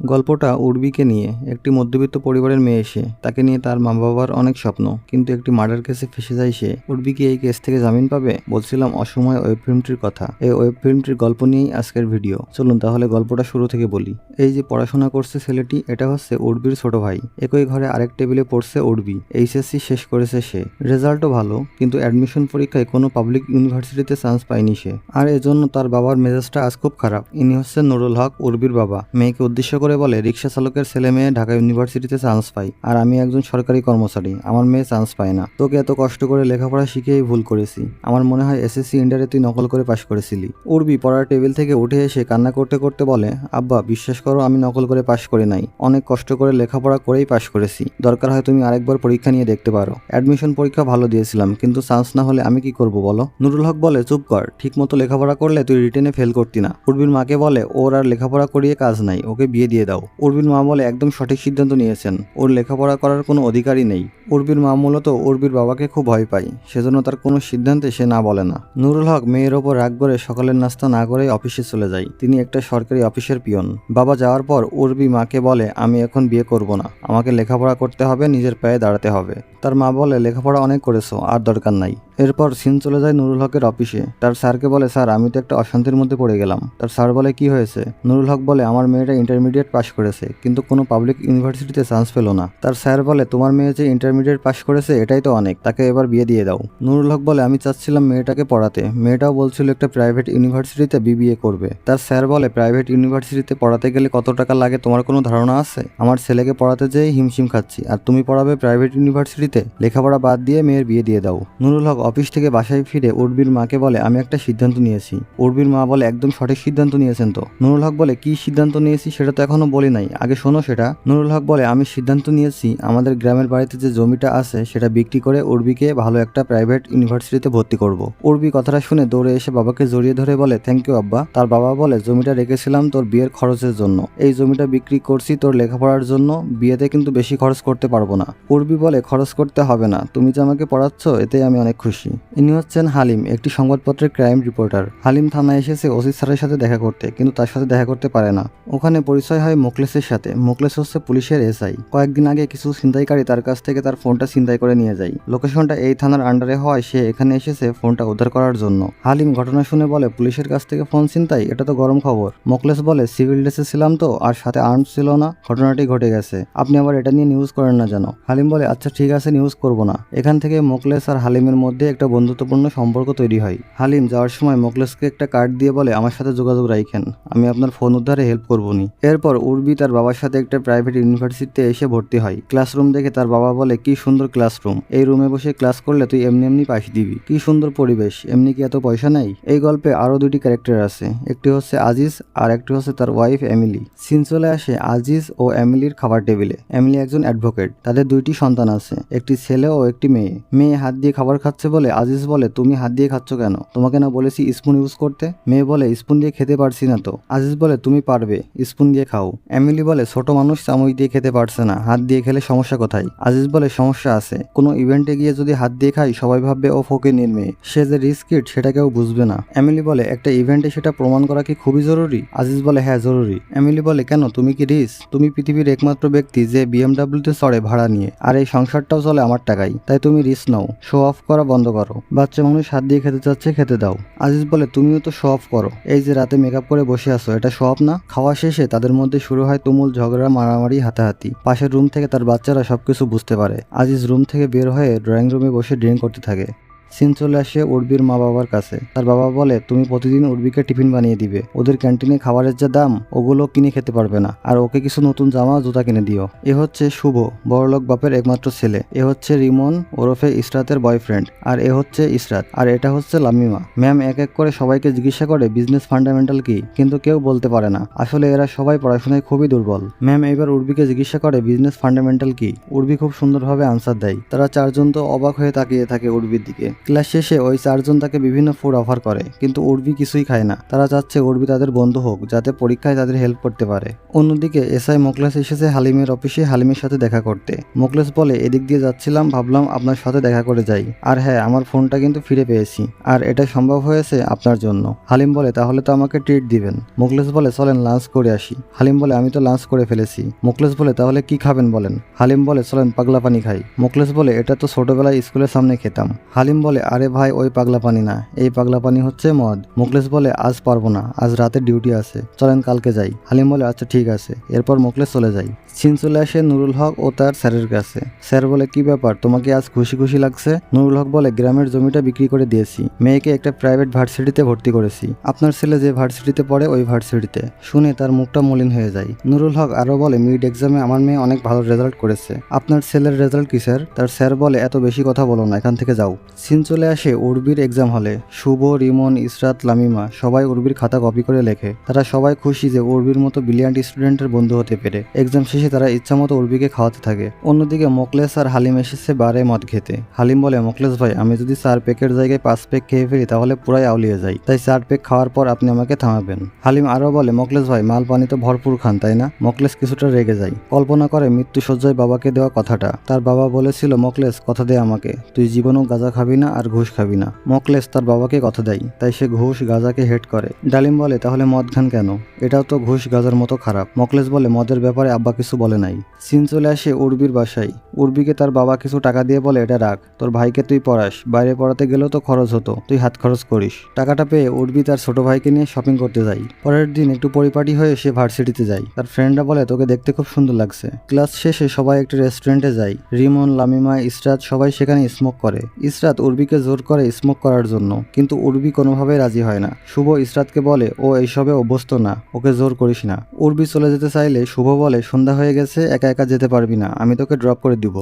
গল্পটা উর্বিকে নিয়ে একটি মধ্যবিত্ত পরিবারের মেয়ে এসে তাকে নিয়ে তার মা বাবার অনেক স্বপ্ন, কিন্তু একটি মার্ডার কেসে ফেসে যায় সে। উর্বি কি এই কেস থেকে জামিন পাবে? বলছিলাম অসময় ওয়েব ফিল্মটির কথা। এই ওয়েব ফিল্মটির গল্প নিয়েই আজকের ভিডিও। চলুন তাহলে গল্পটা শুরু থেকে বলি। এই যে পড়াশোনা করছে ছেলেটি, এটা হচ্ছে উর্বির ছোট ভাই। একই ঘরে আরেক টেবিলে পড়ছে উর্বি। এইচএসসি শেষ করেছে সে। রেজাল্টও ভালো, কিন্তু অ্যাডমিশন পরীক্ষায় কোনো পাবলিক ইউনিভার্সিটিতে চান্স পায়নি সে। আর এজন্য তার বাবার মেজাজটা আজ খুব খারাপ। ইনি হচ্ছেন নুরুল হক, উর্বির বাবা। মেয়েকে উদ্দেশ্য করে বলে রিক্সা চালকের ছেলে মেয়ে ঢাকা ইউনিভার্সিটিতে চান্স পায় আর আমি একজন সরকারি কর্মচারী, আমার মেয়ে চান্স পায় না। তোকে এত কষ্ট করে লেখাপড়া শিখেই ভুল করেছি। আমার মনে হয় এসএসসি ইন্টারে তুই নকল করে পাশ করেছিলি। উর্বি পড়ার টেবিল থেকে উঠে এসে কান্না করতে করতে বলে, আব্বা, বিশ্বাস করো, আমি নকল করে পাশ করি নাই। অনেক কষ্ট করে লেখাপড়া করেই পাশ করেছি। দরকার হয় তুমি আরেকবার পরীক্ষা নিয়ে দেখতে পারো। অ্যাডমিশন পরীক্ষা ভালো দিয়েছিলাম, কিন্তু চান্স না হলে আমি কি করব বলো? নুরুল হক বলে, চুপ কর ঠিক মতো লেখাপড়া করলে তুই রিটেনে ফেল করতি না। উর্বির মাকে বলে, ওর আর লেখাপড়া করিয়ে কাজ নাই, ওকে বিয়ে দিয়ে দাও। উর্বির মা বলে একদম সঠিক সিদ্ধান্ত নিয়েছেন। ওর লেখাপড়া করার কোনো অধিকারই নেই। উর্বির মা মূলত উর্বির বাবাকে খুব ভয় পায়। সেজন্য তার কোনো সিদ্ধান্তে সে না বলে না। নুরুল হক মেয়ের ওপর রাগ করে সকালের নাস্তা না করে অফিসে চলে যায়। তিনি একটা সরকারি অফিসের পিয়ন। বাবা যাওয়ার পর উর্বি মাকে বলে, আমি এখন বিয়ে করব না। আমাকে লেখাপড়া করতে হবে, নিজের পায়ে দাঁড়াতে হবে। তার মা বলে, লেখাপড়া অনেক করেছ, আর দরকার নাই। এরপর সিন চলে যায় নুরুল হকের অফিসে। তার স্যারকে বলে, স্যার, আমি তো একটা অশান্তির মধ্যে পড়ে গেলাম। তার স্যার বলে, কি হয়েছে? নুরুল হক বলে, আমার মেয়েটা ইন্টারমিডিয়েট পাশ করেছে, কিন্তু কোনো পাবলিক ইউনিভার্সিটিতে চান্স পেল না। তার স্যার বলে, তোমার মেয়ে যে ইন্টারমিডিয়েট পাশ করেছে, এটাই তো অনেক, তাকে এবার বিয়ে দিয়ে দাও। নুরুল হক বলে, আমি চাচ্ছিলাম মেয়েটাকে পড়াতে। মেয়েটাও বলছিল একটা প্রাইভেট ইউনিভার্সিটিতে বিবিএ করবে। তার স্যার বলে প্রাইভেট ইউনিভার্সিটিতে পড়াতে গেলে কত টাকা লাগে, তোমার কোনো ধারণা আছে? আমার ছেলেকে পড়াতে যেয়ে হিমশিম খাচ্ছি, আর তুমি পড়াবে প্রাইভেট ইউনিভার্সিটিতে লেখাপড়া বাদ দিয়ে মেয়ের বিয়ে দিয়ে দাও। নুরুল হক অফিস থেকে বাসায় ফিরে উর্বির মাকে বলে, আমি একটা সিদ্ধান্ত নিয়েছি। উর্বির মা বলে, একদম সঠিক সিদ্ধান্ত নিয়েছেন তো? নুরুল হক বলে, কি সিদ্ধান্ত নিয়েছি সেটা তো এখনও বলি নাই। আগে শোনো সেটা। নুরুল হক বলে, আমি সিদ্ধান্ত নিয়েছি, আমাদের গ্রামের বাড়িতে যে জমিটা আছে সেটা বিক্রি করে উর্বিকে ভালো একটা প্রাইভেট ইউনিভার্সিটিতে ভর্তি করব। উর্বি কথাটা শুনে দৌড়ে এসে বাবাকে জড়িয়ে ধরে বলে থ্যাংক ইউ আব্বা। তার বাবা বলে, জমিটা রেখেছিলাম তোর বিয়ের খরচের জন্য। এই জমিটা বিক্রি করছি তোর লেখাপড়ার জন্য। বিয়েতে কিন্তু বেশি খরচ করতে পারব না। উর্বি বলে, খরচ করতে হবে না। তুমি যে আমাকে পড়াচ্ছ এতে আমি অনেক খুশি। ইনি হচ্ছেন হালিম, একটি সংবাদপত্রের ক্রাইম রিপোর্টার। হালিম থানায় এসেছে ওসি স্যারের সাথে দেখা করতে, কিন্তু তার সাথে দেখা করতে পারে না। ওখানে পরিচয় হয় মোকলেসের সাথে। মোকলেস হচ্ছে পুলিশের এসআই। কয়েকদিন আগে কিছু ছিনতাইকারী তার কাছ থেকে তার ফোনটা ছিনতাই করে নিয়ে যায়। লোকেশনটা এই থানার আন্ডারে হওয়ায় সে এখানে এসেছে ফোনটা উদ্ধার করার জন্য। হালিম ঘটনা শুনে বলে, পুলিশের কাছ থেকে ফোন ছিনতাই? এটা তো গরম খবর। মোকলেস বলে, সিভিল ড্রেসে ছিলাম তো, আর সাথে আর্মস ছিল না। ঘটনাটি ঘটে গেছে। আপনি আবার এটা নিয়ে নিউজ করেন না যেন। হালিম বলে আচ্ছা ঠিক আছে নিউজ করব না। এখান থেকে মোকলেস আর হালিমের মধ্যে একটা বন্ধুত্বপূর্ণ সম্পর্ক তৈরি হয়। হালিম যাওয়ার সময় মোকলেসকে একটা কার্ড দিয়ে বলে, আমার সাথে যোগাযোগ রাখেন আমি আপনার ফোন উদ্ধারে হেল্প করব নি এরপর উর্বি তার বাবার সাথে একটা প্রাইভেট ইউনিভার্সিটিতে এসে ভর্তি হয়। ক্লাসরুম দেখে তার বাবা বলে, কি সুন্দর ক্লাসরুম। এই রুমে বসে ক্লাস করলে তুই এমনি এমনি পাশ দিবি। কি সুন্দর পরিবেশ। এমনি কি এত পয়সা নেই? এই গল্পে আরও দুটি ক্যারেক্টার আছে। একটি হচ্ছে আজিজ, আর একটি হচ্ছে তার ওয়াইফ এমিলি। সিন চলে আসে আজিজ ও এমিলির খাবার টেবিলে। এমিলি একজন অ্যাডভোকেট। তাদের দুইটি সন্তান আছে। একটি ছেলে ও একটি মেয়ে। মেয়ে হাত দিয়ে খাবার খাচ্ছে বলে, আজিজ বলে, তুমি হাত দিয়ে খাচ্ছ কেন? তোমাকে না বলেছি স্পুন ইউজ করতে? মেয়ে বলে, স্পুন দিয়ে খেতে পারছি না তো। আজিজ বলে, তুমি পারবে, স্পুন দিয়ে খাও। এমিলি বলে, ছোট মানুষ চামচ দিয়ে খেতে পারছে না, হাত দিয়ে খেলে সমস্যা কোথায়? আজিজ বলে, সমস্যা আছে। কোনো ইভেন্টে গিয়ে যদি হাত দিয়ে খাই, সবাই ভাববে ও ফোকে নির মেয়ে সে যে রিস্কিট সেটা কেউ বুঝবে না। এমিলি বলে, একটা ইভেন্টে সেটা প্রমাণ করা কি খুবই জরুরি? আজিজ বলে হ্যাঁ জরুরি। এমিলি বলে, কেন? তুমি কি রিস তুমি পৃথিবীর একমাত্র ব্যক্তি যে বিএমডাব্লিউতে চড়ে ভাড়া নিয়ে, আর এই সংসারটাও চলে আমার টাকাই তাই তুমি রিস নাও। শো অফ করা বন্ধ করো। বাচ্চা মানুষ হাত দিয়ে খেতে চাচ্ছে, খেতে দাও। আজিজ বলে, তুমিও তো শো অফ করো। এই যে রাতে মেকআপ করে বসে আসো এটা শো অফ না? খাওয়া শেষে তাদের মধ্যে শুরু হয় তুমুল ঝগড়া, মারামারি, হাতাহাতি। পাশের রুম থেকে তার বাচ্চারা সবকিছু বুঝতে পারে। আজিজ রুম থেকে বের হয়ে ড্রয়িং রুমে বসে ড্রিঙ্ক করতে থাকে। সিন চলে আসে উর্বির মা বাবার কাছে। তার বাবা বলে, তুমি প্রতিদিন উর্বিকে টিফিন বানিয়ে দিবে। ওদের ক্যান্টিনে খাবারের যা দাম, ওগুলো কিনে খেতে পারবে না। আর ওকে কিছু নতুন জামা, জুতা কিনে দিও এ হচ্ছে শুভ, বড়লোক বাপের একমাত্র ছেলে। এ হচ্ছে রিমন, ওরফে ইসরাতের বয়ফ্রেন্ড। আর এ হচ্ছে ইসরাত। আর এটা হচ্ছে লামিমা। ম্যাম, এক এক করে সবাইকে জিজ্ঞাসা করে, বিজনেস ফান্ডামেন্টাল কি? কিন্তু কেউ বলতে পারে না। আসলে এরা সবাই পড়াশোনায় খুবই দুর্বল। ম্যাম, এবার উর্বিকে জিজ্ঞাসা করে, বিজনেস ফান্ডামেন্টাল কি? উর্বি খুব সুন্দরভাবে আনসার দেয়। তারা চারজন তো অবাক হয়ে তাকিয়ে থাকে উর্বির দিকে। ক্লাস শেষে ওই চারজন তাকে বিভিন্ন ফুড অফার করে, কিন্তু উর্বি কিছুই খায় না। তারা চাচ্ছে উর্বি তাদের বন্ধু হোক, যাতে পরীক্ষায় তাদের হেল্প করতে পারে। অন্যদিকে এসআই মোকলেস এসেছে হালিমের অফিসে হালিমের সাথে দেখা করতে। মোকলেস বলে, এদিক দিয়ে যাচ্ছিলাম, ভাবলাম আপনার সাথে দেখা করে যাই। আর হ্যাঁ আমার ফোনটা কিন্তু ফিরে পেয়েছি। আর এটা সম্ভব হয়েছে আপনার জন্য। হালিম বলে, তাহলে তো আমাকে ট্রিট দিবেন। মোকলেস বলে, চলেন লাঞ্চ করে আসি। হালিম বলে, আমি তো লাঞ্চ করে ফেলেছি। মোকলেস বলে, তাহলে কি খাবেন বলেন? হালিম বলে, চলেন পাগলা পানি খাই। মোকলেস বলে, এটা তো ছোটবেলায় স্কুলের সামনে খেতাম। হালিম বলে আরে ভাই, ওই পাগলা পানি না, এই পাগলা পানি হচ্ছে মদ। মোকলেস বলে, আজ পারব না, আজ রাতে ডিউটি আছে, চলেন কালকে যাই। হালিম বলে আচ্ছা ঠিক আছে। এরপর মোকলেস চলে যাই সিন চলে আসে নুরুল হক ও তার স্যারের কাছে। স্যার বলে, কি ব্যাপার, তোমাকে আজ খুশি খুশি লাগছে? নুরুল হক বলে, গ্রামের জমিটা বিক্রি করে দিয়েছি, মেয়েকে একটা প্রাইভেট ভার্সিটিতে ভর্তি করেছি। আপনার ছেলে যে ভার্সিটিতে পড়ে, ওই ভার্সিটিতে। শুনে তার মুখটা মলিন হয়ে যায়। নুরুল হক আরও বলে, মিড এক্সামে আমার মেয়ে অনেক ভালো রেজাল্ট করেছে। আপনার ছেলের রেজাল্ট কি, স্যার? তার স্যার বলে, এত বেশি কথা বলো না, এখান থেকে যাও। সিন চলে আসে উর্বির এক্সাম হলে। শুভ, রিমন, ইসরাত, লামিমা সবাই উর্বির খাতা কপি করে লেখে। তারা সবাই খুশি যে উর্বির মতো ব্রিলিয়ান্ট স্টুডেন্টের বন্ধু হতে পেরে। এক্সাম শেষে তারা ইচ্ছামতো উর্বিকে খাওয়াতে থাকে। অন্যদিকে মোকলেস আর হালিম এসেছে বারে মদ খেতে। হালিম বলে, মোকলেস ভাই, আমি যদি চার পেকের জায়গায় পাঁচ পেক খেয়ে ফেলি তাহলে পুরাই আউলিয়ে যাই তাই চার পেক খাওয়ার পর আপনি আমাকে থামাবেন। হালিম আরও বলে, মোকলেস ভাই, মাল, পানি তো ভরপুর খান, তাই না? মোকলেস কিছুটা রেগে যায়। কল্পনা করে মৃত্যু সজ্জায় বাবাকে দেওয়া কথাটা। তার বাবা বলেছিল, মোকলেস, কথা দে আমাকে। তুই জীবনেও গাঁজা খাবি না আর ঘুষ খাবি না। মোকলেস তার বাবাকে কথা দেয়, তাই সে ঘুষ গাঁজাকে হেড করে। ডালিম বলে, তাহলে মদ খান কেন? এটাও তো ঘুষ গাজার মতো খারাপ। মকলেস বলে, মদের ব্যাপারে আব্বা কিছু বলে নাই। সিন চলে আসে উর্বির বাসায়। উর্বিকে তার বাবা কিছু টাকা দিয়ে বলে, এটা রাখ, তোর ভাইকে তুই পড়াস। বাইরে পড়াতে গেলেও তো খরচ হতো, তুই হাত খরচ করিস। টাকাটা পেয়ে উর্বি তার ছোট ভাইকে নিয়ে শপিং করতে যায়। পরের দিন একটু পরিপাটি হয়ে সে ভার্সিটিতে যায়। তার ফ্রেন্ডরা বলে, তোকে দেখতে খুব সুন্দর লাগছে। ক্লাস শেষে সবাই একটি রেস্টুরেন্টে যায়। রিমন, লামিমা, ইসরাত সবাই সেখানে স্মোক করে। ইসরাত উর্বিকে জোর করে স্মোক করার জন্য, কিন্তু উর্বি কোনোভাবেই রাজি হয় না। শুভ ইসরাতকে বলে, ও এইসবে অভ্যস্ত না, ওকে জোর করিস না। উর্বি চলে যেতে চাইলে শুভ বলে, সন্ধ্যা হয়ে গেছে, একা একা যেতে পারবি না, আমি তোকে ড্রপ করে দিব।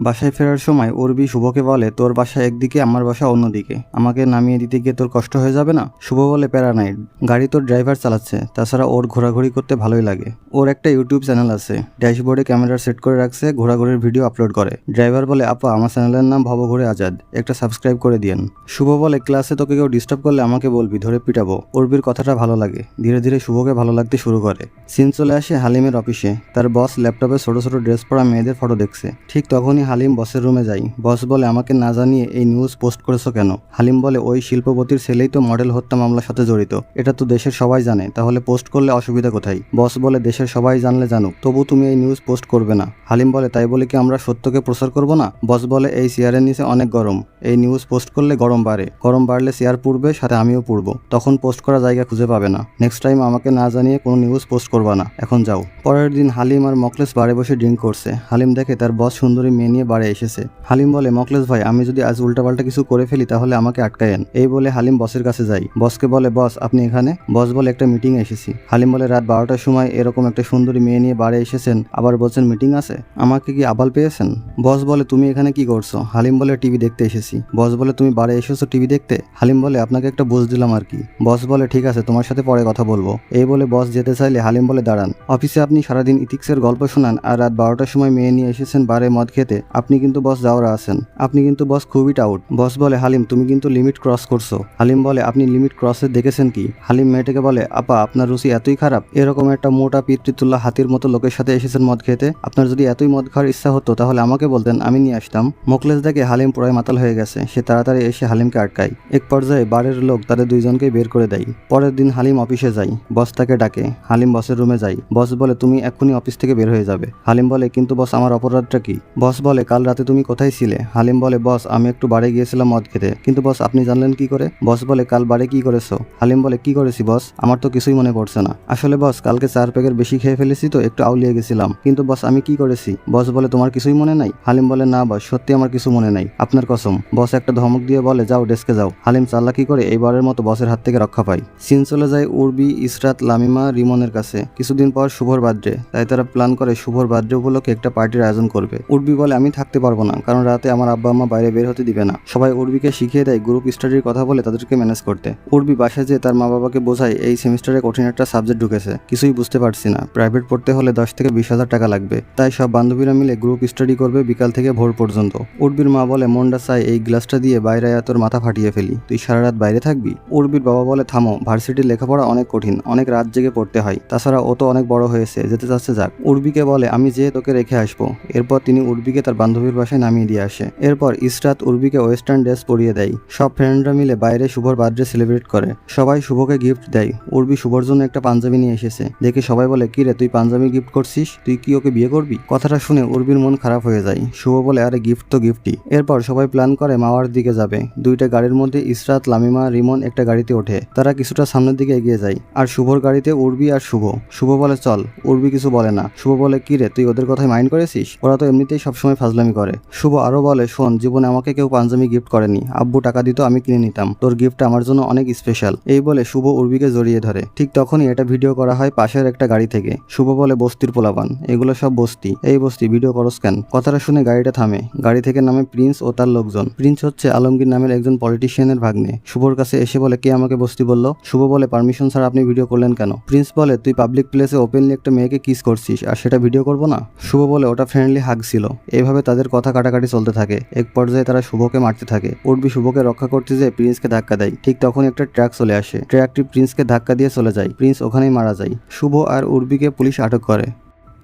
বাসায় ফেরার সময় উর্বি শুভকে বলে, তোর বাসা একদিকে, আমার বাসা অন্যদিকে। আমাকে নামিয়ে দিতে গিয়ে তোর কষ্ট হয়ে যাবে না? শুভ বলে, প্যারা নাই গাড়ি তোর ড্রাইভার চালাচ্ছে। তাছাড়া ওর ঘোরাঘুরি করতে ভালোই লাগে। ওর একটা ইউটিউব চ্যানেল আছে। ড্যাশবোর্ডে ক্যামেরা সেট করে রাখছে, ঘোরাঘুরির ভিডিও আপলোড করে। ড্রাইভার বলে, আপা, আমার চ্যানেলের নাম ভব ভবঘুরে আজাদ। একটা সাবস্ক্রাইব করে দিয়েন। শুভ বলে, ক্লাসে তোকে কেউ ডিস্টার্ব করলে আমাকে বলবি, ধরে পিটাবো। উর্বির কথাটা ভালো লাগে। ধীরে ধীরে শুভকে ভালো লাগতে শুরু করে। সিন চলে আসে হালিমের অফিসে তার বস ল্যাপটপে ছোট ছোট ড্রেস পরা মেয়েদের ফটো দেখছে। ঠিক তখনই হালিম বসের রুমে যাই। বস বলে, আমাকে না জানিয়ে এই নিউজ পোস্ট করেছ কেন? হালিম বলে, ওই শিল্পপতির ছেলেই তো মডেল হত্যা মামলার সাথে জড়িত। এটা তো দেশের সবাই জানে, তাহলে পোস্ট করলে অসুবিধা কোথায়? বস বলে, দেশের সবাই জানলে জানুক, তবু তুমি এই নিউজ পোস্ট করবে না। হালিম বলে, তাই বলে কি আমরা সত্যকে প্রচার করব না? বস বলে, এই চেয়ারের নিচে অনেক গরম। এই নিউজ পোস্ট করলে গরম বাড়ে। গরম বাড়লে চেয়ার পুড়বে, সাথে আমিও পুড়বো। তখন পোস্ট করা জায়গা খুঁজে পাবে না। নেক্সট টাইম আমাকে না জানিয়ে কোনো নিউজ পোস্ট করবা না। এখন যাও। পরের দিন হালিম আর মকলেস বারে বসে ড্রিঙ্ক করছে। হালিম দেখে তার বস সুন্দরী মেয়ে নিয়ে বাড়ি এসেছে। হালিম বলে, মকলেস ভাই, আমি যদি আজ উল্টাপাল্টা কিছু করে ফেলি, তাহলে আমাকে আটকায়েন। এই বলে হালিম বসের কাছে যাই বসকে বলে, বস, আপনি এখানে? বস বলে, একটা মিটিং এসেছি। হালিম বলে, রাত বারোটার সময় এরকম একটা সুন্দরী মেয়ে নিয়ে বাড়ি এসেছেন, আবার বলছেন মিটিং আছে? আমাকে কি আবাল পেয়েছেন? বস বলে, তুমি এখানে কি করছ? হালিম বলে, টিভি দেখতে এসেছি। বস বলে, তুমি বাড়ি এসেছ টিভি দেখতে? হালিম বলে, আপনাকে একটা বুঝ দিলাম আর কি। বস বলে, ঠিক আছে, তোমার সাথে পরে কথা বলব। এই বলে বস যেতে চাইলে হালিম বলে, দাঁড়ান। অফিসে আপনি সারাদিন ইথিক্সের গল্প শোনান আর রাত বারোটার সময় মেয়ে নিয়ে এসেছেন বারে মদ খেতে। আপনি কিন্তু বস যাওয়ার আছেন। আপনি কিন্তু বস খুবই টাউট। বস বলে, হালিম, তুমি কিন্তু লিমিট ক্রস করছ। হালিম বলে, আপনি লিমিট ক্রসে দেখেছেন কি? হালিম মেয়েটাকে বলে, আপা, আপনার রুচি এতই খারাপ। এরকম একটা মোটা পিতৃতুল্লা হাতির মতো লোকের সাথে এসেছেন মদ খেতে। আপনার যদি এতই মদ খাওয়ার ইচ্ছা হতো, তাহলে আমাকে বলতেন, আমি নিয়ে আসতাম। মোকলেস দেখে হালিম পুরাই মাতাল হয়ে গেছে। সে তাড়াতাড়ি এসে হালিমকে আটকায়। এক পর্যায়ে বাড়ির লোক তাদের দুইজনকে বের করে দেয়। পরের দিন হালিম অফিসে যায়। বস তাকে ডাকে। হালিম বসের রুমে যায়। বস বলে, তুমি এক্ষুনি অফিস থেকে বের হয়ে যাবে। হালিম বলে, কিন্তু বস আমার অপরাধটা কি? বস বলে কাল রাতে তুমি কোথায় ছিলে? হালিম বলে, বস, আমি একটু বাড়ি গিয়েছিলাম মদ খেতে। কিন্তু বস, আপনি জানলেন কি করে? বস বলে, কাল বাড়ি কি করেছ? হালিম বলে, কি করেছি বস? আমার তো কিছুই মনে পড়ছে না। আসলে বস, কালকে চার প্যাকের বেশি খেয়ে ফেলেছি তো, একটু আউলিয়ে গেছিলাম। কিন্তু বস, আমি কি করেছি? বস বলে, তোমার কিছুই মনে নাই? হালিম বলে, না বস, সত্যি আমার কিছু মনে নাই। আপনার কসম? বস একটা ধমক দিয়ে বলে, যাও, ডেস্কে যাও। হালিম চাল্লাকি করে এইবারের মতো বসের হাত থেকে রক্ষা পায়। সিন চলে যায় উর্বি, ইসরাত, লামিমা, রিমনের কাছে। কিছুদিন পর শুভর বার্থডে। তাই তারা প্ল্যান করে শুভর বার্থডে উপলক্ষে একটা পার্টির আয়োজন করবে। উর্বি বলে আমি থাকতে পারব না, কারণ রাতে আমার আব্বা আম্মা বাইরে বের হতে দিবে না। সবাই উর্বিকে শিখিয়ে দেয় গ্রুপ স্টাডির কথা বলে তাদেরকে ম্যানেজ করতে। উর্বি বাসায় যেয়ে তার মা বাবাকে বোঝায়, এই সেমিস্টারে কঠিন একটা সাবজেক্ট ঢুকেছে। কিছুই বুঝতে পারছি না। প্রাইভেট পড়তে হলে দশ থেকে বিশ হাজার টাকা লাগবে। তাই সব বান্ধবীরা মিলে গ্রুপ স্টাডি করবে বিকাল থেকে ভোর পর্যন্ত। উর্বির মা বলে, মন্ডা চাই এই গ্লাসটা দিয়ে বাইরে তোর মাথা ফাটিয়ে ফেলি। তুই সারা রাত বাইরে থাকবি? উর্বির বাবা বলে, থামো, ভার্সিটির লেখাপড়া অনেক কঠিন, অনেক রাত জেগে পড়তে হয়। তাছাড়া ও তো অনেক বড় হয়েছে, যেতে চাচ্ছে যাক। উর্বিকে বলে, আমি যেয়ে তোকে রেখে আসব। এরপর তিনি উর্বিকে তার বান্ধবীর বাসায় নামিয়ে দিয়ে আসে। এরপর ইসরাত উর্বিকে ওয়েস্টার্ন ড্রেস পরিয়ে দেয়। সব ফ্রেন্ডরা মিলে বাইরে শুভর বার্থডে সেলিব্রেট করে। সবাই শুভকে গিফট দেয়। উর্বি শুভর জন্য একটা পাঞ্জাবি নিয়ে এসেছে। দেখে সবাই বলে কিরে তুই পাঞ্জাবি গিফট করছিস? তুই কি ওকে বিয়ে করবি? কথাটা শুনে উর্বির মন খারাপ হয়ে যায়। শুভ বলে, আরে, গিফট তো গিফটই। এরপর সবাই প্ল্যান করে মাওয়ার দিকে যাবে। দুইটা গাড়ির মধ্যে ইসরাত, লামিমা, রিমন একটা গাড়িতে ওঠে। তারা কিছুটা সামনের দিকে এগিয়ে যায়। আর শুভর গাড়িতে উর্বি আর শুভ। শুভ বলে, চল। উর্বি কিছু বলে না। শুভ বলে কিরে তুই ওদের কথায় মাইন্ড করেছিস? ওরা তো এমনিতেই সবসময় ফাজলামি করে। শুভ আরও বলে, শোন, জীবনে আমাকে কেউ পাঞ্জাবি গিফট করেনি। আব্বু টাকা দিত, আমি কিনে নিতাম। তোর গিফট আমার জন্য অনেক স্পেশাল এই বলে শুভ উর্বিকে জড়িয়ে ধরে। ঠিক তখনই এটা ভিডিও করা হয় পাশের একটা গাড়ি থেকে। শুভ বলে, বস্তির পোলাপান। এগুলো সব বস্তি। এই বস্তি ভিডিও করস কেন? কথাটা শুনে গাড়িটা থামে। গাড়ি থেকে নামে প্রিন্স ও তার লোকজন। প্রিন্স হচ্ছে আলমগীর নামের একজন পলিটিশিয়ানের ভাগ্নে। শুভর কাছে এসে বলে, কে আমাকে বস্তি বলল? শুভ বলে পারমিশন ছাড়া আপনি ভিডিও করলেন কেন? প্রিন্স বলে, তুই পাবলিক প্লেসে ওপেনলি একটা মেয়েকে কিস করছিস, আর সেটা ভিডিও করব না? শুভ বলে, ওটা ফ্রেন্ডলি হাগ ছিল। এইভাবে তাদের কথা কাটাকাটি চলতে থাকে, এক পর্যায়ে তারা শুভকে মারতে থাকে। উর্বি শুভকে রক্ষা করতে যেয়ে প্রিন্সকে ধাক্কা দেয়। ঠিক তখন একটা ট্র্যাক চলে আসে। ট্র্যাকটি প্রিন্সকে ধাক্কা দিয়ে চলে যায়। প্রিন্স ওখানেই মারা যায়। শুভ আর উর্বিকে পুলিশ আটক করে।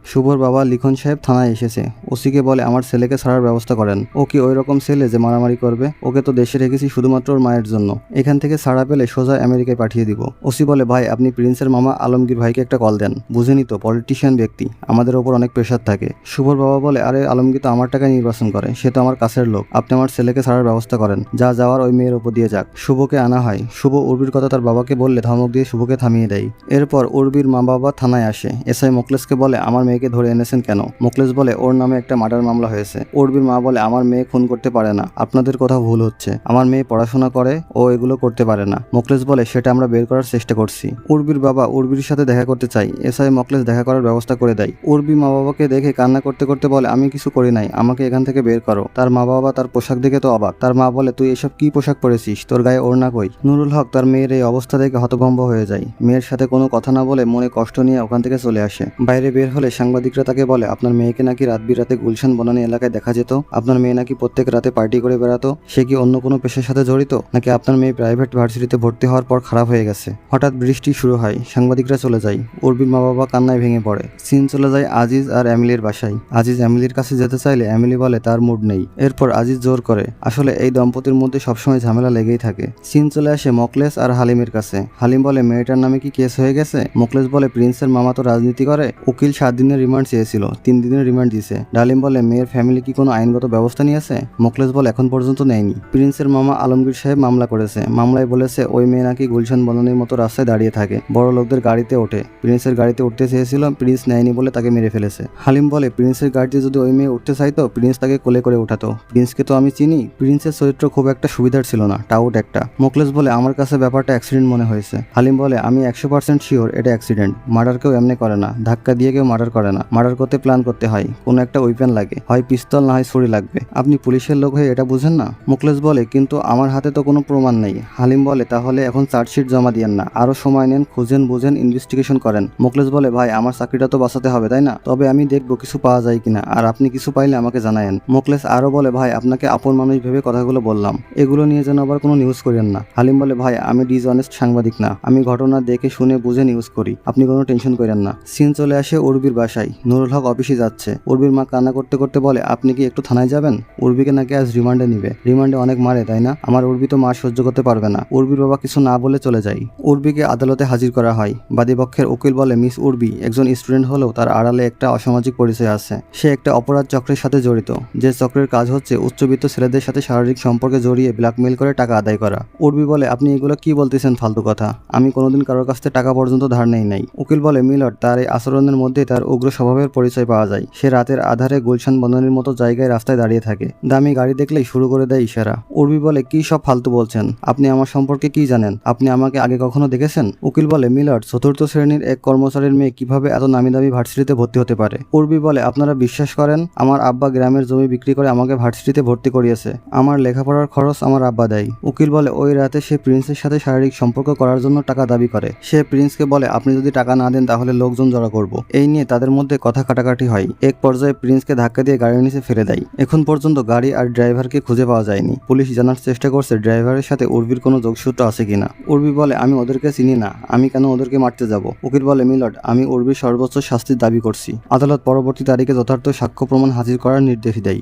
শুভর বাবা লিখন সাহেব থানায় এসেছে। ওসিকে বলে, আমার ছেলেকে ছাড়ার ব্যবস্থা করেন। ও কি ওই রকম ছেলে যে মারামারি করবে? ওকে তো দেশে রেখেছি শুধুমাত্র ওর মায়ের জন্য। এখান থেকে ছাড়া পেলে সোজা আমেরিকায় পাঠিয়ে দিব। ওসি বলে, ভাই, আপনি প্রিন্সের মামা আলমগীর ভাইকে একটা কল দেন। বুঝেনি তো, পলিটিশিয়ান ব্যক্তি। আমাদের ওপর অনেক প্রেশার থাকে। শুভর বাবা বলে, আরে, আলমগীর তো আমার টাকায় নির্বাচন করে। সে তো আমার কাছের লোক। আপনি আমার ছেলেকে ছাড়ার ব্যবস্থা করেন। যা যাওয়ার ওই মেয়ের ওপর দিয়ে যাক। শুভকে আনা হয়। শুভ উর্বির কথা তার বাবাকে বললে, ধমক দিয়ে শুভকে থামিয়ে দেয়। এরপর উর্বির মা বাবা থানায় আসে। এসআই মোকলেসকে বলে, আমার মেয়েকে ধরে এনেছেন কেন? মোকলেস বলে, ওর নামে একটা মার্ডার মামলা হয়েছে। উর্বির মা বলে, আমার মেয়ে খুন করতে পারে না। আপনাদের কথা ভুল হচ্ছে। আমার মেয়ে পড়াশোনা করে, ও এগুলো করতে পারে না। মোকলেস বলে, সেটা আমরা বের করার চেষ্টা করছি। উর্বির বাবা উর্বির সাথে দেখা করতে চাই। এসআই মকলেশ দেখা করার ব্যবস্থা করে দেয়। উর্বি মা বাবাকে দেখে কান্না করতে করতে বলে, আমি কিছু করি নাই। আমাকে এখান থেকে বের করো। তার মা বাবা তার পোশাক দেখে তো অবাক। তার মা বলে, তুই এসব কি পোশাক পরেছিস? তোর গায়ে ওড়না কই? নুরুল হক তার মেয়ের এই অবস্থা দেখে হতভম্ব হয়ে যায়। মেয়ের সাথে কোনো কথা না বলে মনে কষ্ট নিয়ে ওখান থেকে চলে আসে। বাইরে বের হলে সাংবাদিকরা তাকে বলে, আপনার মেয়েকে নাকি রাত বিরাতে গুলশান বনানী এলাকায় দেখা যেত? আপনার মেয়ে নাকি প্রত্যেক রাতে পার্টি করে বেড়াতো? সে কি অন্য কোনো পেশার সাথে জড়িত? নাকি আপনার মেয়ে প্রাইভেট ভার্সিটিতে ভর্তি হওয়ার পর খারাপ হয়ে গেছে? হঠাৎ বৃষ্টি শুরু হয়, সাংবাদিকরা চলে যায়। উর্বির মা বাবা কান্নায় ভেঙে পড়ে। সিন চলে যায় আজিজ আর অ্যামিলির বাসায়। আজিজ অ্যামিলির কাছে যেতে চাইলে অ্যামিলি বলে, তার মুড নেই। এরপর আজিজ জোর করে, আসলে এই দম্পতির মধ্যে সবসময় ঝামেলা লেগেই থাকে। সিন চলে আসে মকলেস আর হালিমের কাছে। হালিম বলে, মেয়েটার নামে কি কেস হয়ে গেছে? মকলেস বলে, প্রিন্সের মামা তো রাজনীতি করে, উকিল সাত দিনের রিমান্ড চেয়েছিল, তিন দিনের রিমান্ড দিছে। ডালিম বলে, মেয়ের ফ্যামিলি কি কোনো আইনগত ব্যবস্থা নিয়েছে? মোকলেস বলে, এখন পর্যন্ত নেয়নি। প্রিন্সের মামা আলমগীর সাহেব মামলা করেছে। মামলায় বলেছে, ওই মেয়ে নাকি গুলশান বলনের মতো রাস্তায় দাঁড়িয়ে থাকে। বড় লোকদের গাড়িতে ওঠে। প্রিন্সের গাড়িতে উঠতে চেয়েছিল, প্রিন্স নেয়নি বলে তাকে মেরে ফেলেছে। হালিম বলে, প্রিন্সের গাড়িতে যদি ওই মেয়ে উঠতে চাইতো, প্রিন্স তাকে কোলে করে উঠাতো। প্রিন্সকে তো আমি চিনি। প্রিন্সের চরিত্র খুব একটা সুবিধার ছিল না, টাউট একটা। মোকলেস বলে, আমার কাছে ব্যাপারটা অ্যাক্সিডেন্ট মনে হয়েছে। হালিম বলে, আমি একশো পার্সেন্ট শিওর এটা অ্যাক্সিডেন্ট মার্ডার কেউ এমনি করে না। ধাক্কা দিয়ে কেউ মার্ডার করে না। মার্ডার করতে প্ল্যান করতে হয়। কোনো একটা ওয়েপেন লাগে। হয় পিস্তল, না হয় ছুরি লাগবে। আপনি পুলিশের লোক হয়ে এটা বুঝেন না? মুকলেশ বলে, কিন্তু আমার হাতে তো কোনো প্রমাণ নেই। হালিম বলে, তাহলে এখন চার্জশিট জমা দিয়েন না। আরও সময় নেন, খুঁজেন, বুঝেন ইনভেস্টিগেশন করেন। মুকলেশ বলে, ভাই, আমার চাকরিটা তো বাঁচাতে হবে, তাই না? তবে আমি দেখব কিছু পাওয়া যায় কিনা। আর আপনি কিছু পাইলে আমাকে জানায়েন। মুকলেশ আরও বলে, ভাই, আপনাকে আপন মানুষ ভেবে কথাগুলো বললাম। এগুলো নিয়ে যেন আবার কোনো নিউজ করেন না। হালিম বলে, ভাই, আমি ডিসঅনেস্ট সাংবাদিক না। আমি ঘটনা দেখে শুনে বুঝে নিউজ করি। আপনি কোনো টেনশন করেন না। সিন চলে আসে উর্বির বাসায়। নুরুল হক অফিসে যাচ্ছে। উর্বির মা কান্না করতে করতে বলে, আপনি কি একটু থানায় যাবেন? উর্বিকে নাকি আজ রিমান্ডে নিবে। রিমান্ডে অনেক মারে, তাই না? আমার উর্বি তো মার সহ্য করতে পারবে না। উর্বির বাবা কিছু না বলে চলে যায়। উর্বিকে আদালতে হাজির করা হয়। বাদীপক্ষের উকিল বলে, মিস উর্বি, একজন স্টুডেন্ট হলেও তার আড়ালে একটা অসামাজিক পরিচয় আছে। সে একটা অপরাধ চক্রের সাথে জড়িত। যে চক্রের কাজ হচ্ছে উচ্চবিত্ত ছেলেদের সাথে শারীরিক সম্পর্কে জড়িয়ে ব্ল্যাকমেল করে টাকা আদায় করা। উর্বি বলে, আপনি এগুলো কি বলতেছেন ফালতু কথা? আমি কোনোদিন কারোর কাছ থেকে টাকা পর্যন্ত ধার নেই নাই। উকিল বলে, মিলট, তার এই আচরণের মধ্যে তার উগ্র স্বভাবের পরিচয় পাওয়া যায়। সে রাতের আধারে গুলশান বন্দরের মতো জায়গায় রাস্তায় দাঁড়িয়ে থাকে। দামি গাড়ি দেখলেই শুরু করে দেয় ইশারা। উর্বি বলে, কি সব ফালতু বলছেন? আপনি আমার সম্পর্কে কি জানেন? আপনি আমাকে আগে কখনো দেখেছেন? উকিল বলে মিলার চতুর্থ শ্রেণির এক কর্মচারীর মেয়ে কীভাবে এত নামি দামি ভার্সিটিতে ভর্তি হতে পারে? উর্বি বলে, আপনারা বিশ্বাস করেন? আমার আব্বা গ্রামের জমি বিক্রি করে আমাকে ভার্সিটিতে ভর্তি করিয়েছে। আমার লেখাপড়ার খরচ আমার আব্বা দেয়। উকিল বলে, ওই রাতে সে প্রিন্সের সাথে শারীরিক সম্পর্ক করার জন্য টাকা দাবি করে। সে প্রিন্সকে বলে, আপনি যদি টাকা না দেন, তাহলে লোকজন জড়ো করব। এই নিয়ে তাদের মধ্যে কথা কাটাকাটি হয়। এক পর্যায়ে প্রিন্সকে ধাক্কা দিয়ে গাড়ির নিচে ফেলে দেয়। এখন পর্যন্ত গাড়ি আর ড্রাইভারকে খুঁজে পাওয়া যায়নি। পুলিশ জানার চেষ্টা করছে ড্রাইভারের সাথে উর্বির কোনো যোগসূত্র আছে কিনা। উর্বি বলে, আমি ওদেরকে চিনি না। আমি কেন ওদেরকে মারতে যাব? উকিল বলে, মিলট, আমি উর্বির সর্বোচ্চ শাস্তির দাবি করছি। আদালত পরবর্তী তারিখে যথার্থ সাক্ষ্য প্রমাণ হাজির করার নির্দেশ দেয়।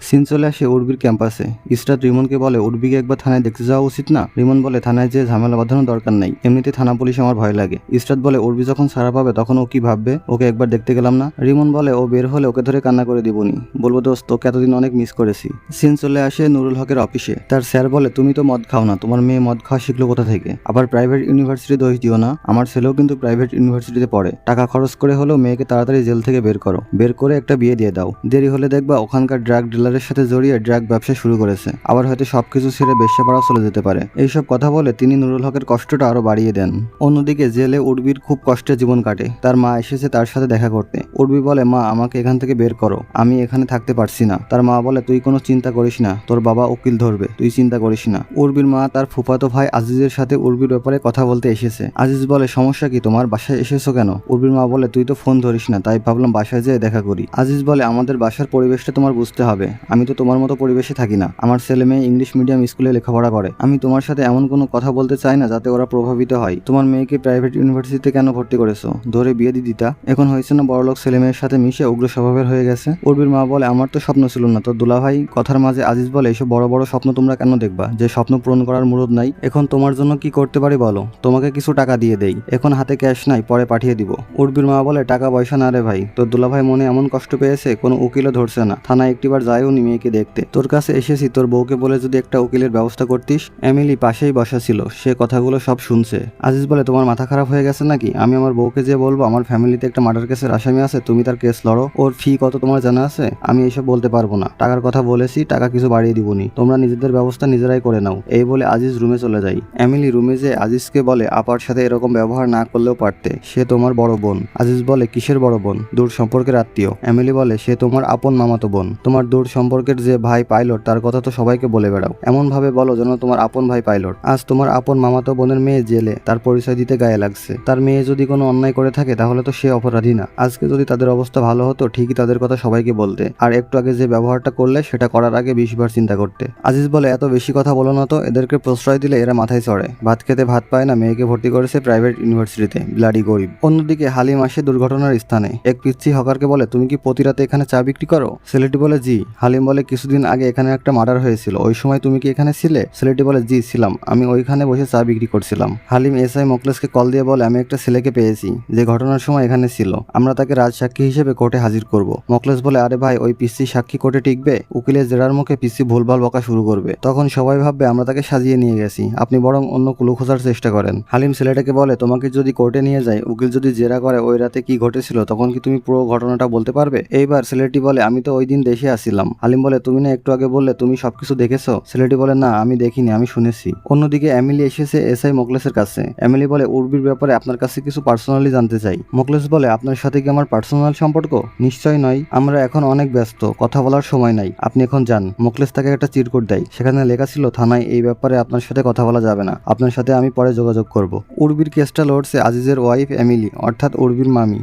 সিন চলে আসে উর্বির ক্যাম্পাসে। ইসরাত রিমনকে বলে, উর্বিকে একবার থানায় দেখতে যাওয়া উচিত না? রিমন বলে, থানায় যে ঝামেলা বাঁধানোর দরকার নেই। এমনিতে থানা পুলিশ আমার ভয় লাগে। ইসরাত বলে, উর্বি যখন ছাড়া পাবে তখন ও কি ভাববে? ওকে একবার দেখতে গেলাম না? রিমন বলে, ও বের হলে ওকে ধরে কান্না করে দিবনি। বলব, দোস্ত, তোকে এতদিন অনেক মিস করেছি। সিন চলে আসে নুরুল হকের অফিসে। তার স্যার বলে, তুমি তো মদ খাও না, তোমার মেয়ে মদ খাওয়া শিখলো কোথা থেকে? আবার প্রাইভেট ইউনিভার্সিটি দোষ দিও না। আমার ছেলেও কিন্তু প্রাইভেট ইউনিভার্সিটিতে পড়ে। টাকা খরচ করে হলেও মেয়েকে তাড়াতাড়ি জেল থেকে বের করো। বের করে একটা বিয়ে দিয়ে দাও। দেরি হলে দেখবা ওখানকার ড্রাগ ডিলারের সাথে জড়িয়ে ড্রাগ ব্যবসা শুরু করেছে। আবার হয়তো সবকিছু ছেড়ে বেশ্যাপাড়া চলে যেতে পারে। এইসব কথা বলে তিনি নুরুল হকের কষ্টটা আরও বাড়িয়ে দেন। অন্যদিকে জেলে উর্বির খুব কষ্টে জীবন কাটে। তার মা এসেছে তার সাথে দেখা করতে। উর্বি বলে, মা, আমাকে এখান থেকে বের করো। আমি এখানে থাকতে পারছি না। তার মা বলে, তুই কোনো চিন্তা করিস না। তোর বাবা উকিল ধরবে। তুই চিন্তা করিস না। উর্বির মা তার ফুফাতো ভাই আজিজের সাথে উর্বির ব্যাপারে কথা বলতে এসেছে। আজিজ বলে, সমস্যা কি? তোমার বাসায় এসেছ কেন? উর্বির মা বলে, তুই তো ফোন ধরিস না, তাই ভাবলাম বাসায় যেয়ে দেখা করি। আজিজ বলে, আমাদের বাসার পরিবেশটা তোমার বুঝতে হবে। আমি তো তোমার মতো পরিবেশে থাকি না। আমার ছেলে মেয়ে ইংলিশ মিডিয়াম স্কুলে লেখাপড়া করে। আমি তোমার সাথে এমন কোনো কথা বলতে চাই না যাতে ওরা প্রভাবিত হয়। তোমার মেয়েকে প্রাইভেট ইউনিভার্সিটিতে কেন ভর্তি করেছ? ধরে বিয়ে দিয়ে দিতা। এখন হয়েছে না বড়লোক ছেলে মেয়ের সাথে মিশে উগ্র স্বভাবের হয়ে গেছে। উর্বির মা বলে, আমার তো স্বপ্ন ছিল না। তোর দুলাভাই কথার মাঝে আজিজ বলে এইসব বড় বড় স্বপ্ন তোমরা কেন দেখবা? যে স্বপ্ন পূরণ করার মুরদ নাই। এখন তোমার জন্য কি করতে পারি বলো? তোমাকে কিছু টাকা দিয়ে দেই। এখন হাতে ক্যাশ নাই, পরে পাঠিয়ে দিব। উর্বির মা বলে, টাকা পয়সা না রে ভাই। তোর দুলাভাই মনে এমন কষ্ট পেয়েছে, কোনো উকিলও ধরছে না। থানায় একটিবার যায়ও নি মেয়েকে দেখতে। তোর কাছে এসেছি, তোর বউকে বলে যদি একটা উকিলের ব্যবস্থা করতিস, এমিলি পাশেই বসা ছিল, সে কথাগুলো সব শুনছে। আজিজ বলে, তোমার মাথা খারাপ হয়ে গেছে নাকি? আমি আমার বউকে যে বলব, আমার ফ্যামিলিতে একটা মার্ডার কেসের আসামি আছে, তুমি তার কেস লড়ো। ওর ফি কত তোমার জানা আছে? আমি এইসব বলতে পারব না। টাকার কথা বলেছি, টাকা কিছু বাড়িয়ে দিবনি। তোমরা নিজেদের ব্যবস্থা নিজেরাই করে নাও। এই বলে আজিজ রুমে চলে যাই এমিলি রুমে যে আজিজকে বলে, আপার সাথে এরকম ব্যবহার না করলেও পারতে, সে তোমার বড় বোন। আজিজ বলে, কিসের বড় বোন? দূর সম্পর্কের আত্মীয়। এমিলি বলে, সে তোমার আপন মামাতো বোন। তোমার দূর সম্পর্কের যে ভাই পাইলট, তার কথা তো সবাইকে বলে বেড়াও। এমন ভাবে বলো যেন তোমার আপন ভাই পাইলট। আজ তোমার আপন মামাতো বোনের মেয়ে জেলে তার পরিচয় দিতে গায়ে লাগছে। তার মেয়ে যদি কোনো অন্যায় করে থাকে, তাহলে তো সে অপরাধী না। আজকে যদি তাদের অবস্থা ভালো হতো, ঠিকই তাদের কথা সবাইকে বলতে। আর একটু আগে যে ব্যবহারটা করলে, সেটা করার আগে বিশবার চিন্তা করতে। আজিজ বলে, এত বেশি কথা বলো না তো, এদেরকে প্রশ্রয় দিলে এরা মাথায় চড়ে। ভাত খেতে ভাত পায় না, মেয়েকে ভর্তি করেছে প্রাইভেট ইউনিভার্সিটিতে, ব্লাডি গরিব। অন্যদিকে হালিম আসে দুর্ঘটনার স্থানে। এক পিচ্ছি হকারকে বলে, তুমি কি প্রতি রাতে এখানে চা বিক্রি করো? ছেলেটি বলে, জি। হালিম বলে কিছুদিন আগে এখানে একটা মার্ডার হয়েছিল। ওই সময় তুমি কি এখানে ছিলে? ছেলেটি বলে, জি, ছিলাম। আমি ওইখানে বসে চা বিক্রি করছিলাম। হালিম এসআই মোকলেসকে কল দিয়ে বলে, আমি একটা ছেলেকে পেয়েছি যে ঘটনার সময় এখানে ছিল। আমরা তাকে রাজসাক্ষী হিসেবে কোর্টে হাজির করব। মোকলেস বলে, আরে ভাই, ওই পিসি সাক্ষী কোর্টে টিকবে? উকিলের জেরার মুখে পিসি ভুলভাল বকা শুরু করবে। তখন সবাই ভাববে, আমরা তাকে সাজিয়ে নিয়ে গেছি। আপনি বরং অন্য কুলু খোঁজার চেষ্টা করেন। হালিম ছেলেটাকে বলে, তোমাকে যদি কোর্টে নিয়ে যায় উকিল যদি জেরা করে ওই রাতে কি ঘটেছিল, তখন কি তুমি পুরো ঘটনাটা বলতে পারবে? এইবার ছেলেটি বলে, আমি তো ওই দিন দেশে আসছিলাম হালিম বলে, তুমি না একটু আগে বললে, তুমি সবকিছু দেখেছ? ছেলেটি বলে, না, আমি দেখিনি, আমি শুনেছি। অন্যদিকে এমিলি এসেছে এসআই মোকলেসের কাছে। এমিলি বলে, উর্বির ব্যাপারে আপনার কাছে কিছু পার্সোনালি জানতে চাই। মোকলেস বলে, আপনার সাথে কি আমার পার্সোনাল সম্পর্ক? নিশ্চয় নয়, আমরা এখন অনেক ব্যস্ত, কথা বলার সময় নাই, আপনি এখন যান। মোকলেস তাকে একটা চিরকুট দেয়। সেখানে লেখা ছিল, থানায় এই ব্যাপারে আপনার সাথে কথা বলা যাবে না, আপনার সাথে আমি পরে যোগাযোগ করব। উর্বির কেসটা লড়ছে আজিজের ওয়াইফ এমিলি, অর্থাৎ উর্বির মামি।